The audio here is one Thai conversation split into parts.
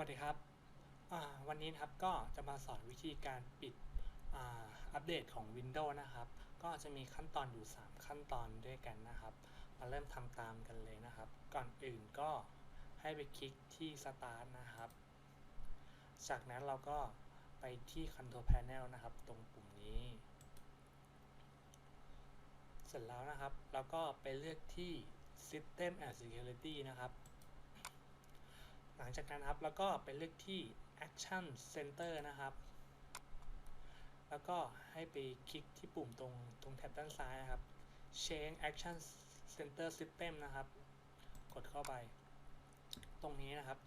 วัสดีครับ วันนี้ครับก็จะมาสอนวิธีการปิดอัปเดตของ Windows นะครับ ก็จะมีขั้นตอนอยู่ 3 ขั้นตอนด้วยกันนะครับ มาเริ่มทำตามกันเลยนะครับ ก่อนอื่นก็ให้ไปคลิกที่ Start นะครับ จากนั้นเราก็ไปที่ Control Panel นะครับ ตรงปุ่มนี้ เสร็จแล้วนะครับ เราก็ไปเลือกที่ System and Security นะครับ หลังจากนั้นครับแล้วก็ไปเลือกที่ Action Center นะครับ แล้วก็ให้ไปคลิกที่ปุ่มตรงตรงแท็บด้านซ้ายนะครับ Change Action Center System นะครับ กดเข้าไป ตรงนี้นะครับ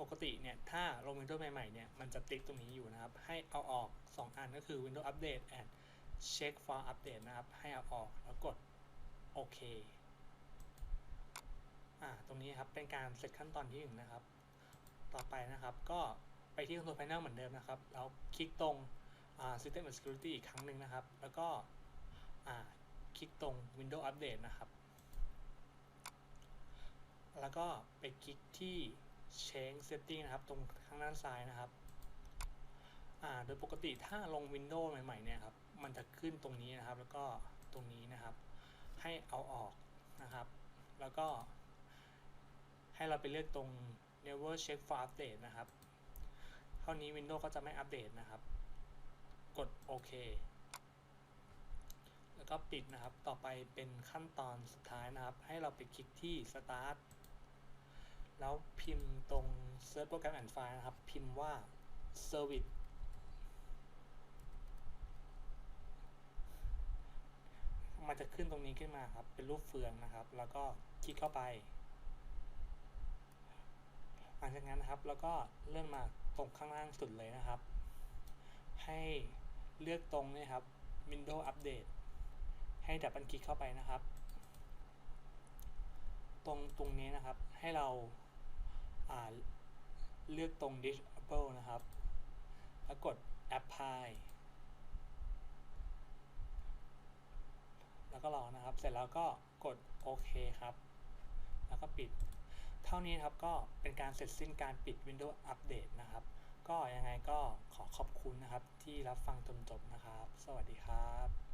ปกติเนี่ย ถ้าลง Windows ใหม่ๆเนี่ย มันจะติ๊กตรงนี้อยู่นะครับ ให้เอาออก 2 อันก็คือ Windows Update and Check for Update นะครับ ให้เอาออกแล้วกดโอเค อ่า ตรงนี้ครับ เป็นการเสร็จขั้นตอนที่ 1 นะครับ ต่อไปนะครับ ก็ไปที่ Control Panel เหมือนเดิมนะครับ แล้วคลิกตรง System and Security อีกครั้งหนึ่งนะครับ แล้วก็คลิกตรง Windows Update นะครับ แล้วก็ไปคลิกที่ Change Setting นะครับ ตรงข้างด้านซ้ายนะครับโดยปกติถ้าลง Windows ใหม่ๆเนี่ยครับ มันจะขึ้นตรงนี้นะครับ แล้วก็ตรงนี้นะครับ ให้เอาออกนะครับ แล้วก็ให้เราไปเลือกตรง never check for update นะครับ เท่านี้ Windows ก็จะไม่อัปเดตนะครับ กดโอเค แล้วก็ปิดนะครับ ต่อไปเป็นขั้นตอนสุดท้ายนะครับ ให้เราไปคลิกที่ start แล้วพิมพ์ตรง search program and file นะครับ พิมพ์ว่า service มันจะขึ้นตรงนี้ขึ้นมาครับ เป็นรูปเฟืองนะครับ แล้วก็คลิกเข้าไป ลังจากนั้นนะครับ แล้วก็เลื่อนมาตรงข้างล่างสุดเลยนะครับ ให้เลือกตรงนี่ครับ Windows Update ให้ดับเบิลคลิกเข้าไปนะครับ ตรงตรงนี้นะครับให้เราเลือกตรง Disable นะครับ แล้วกด Apply แล้วก็รอนะครับ เสร็จแล้วก็กดโอเคครับ แล้วก็ปิด เท่านี้ครับก็เป็นการเสร็จสิ้นการปิด Windows Update นะครับ ก็ยังไงก็ขอขอบคุณนะครับที่รับฟังจนจบนะครับ สวัสดีครับ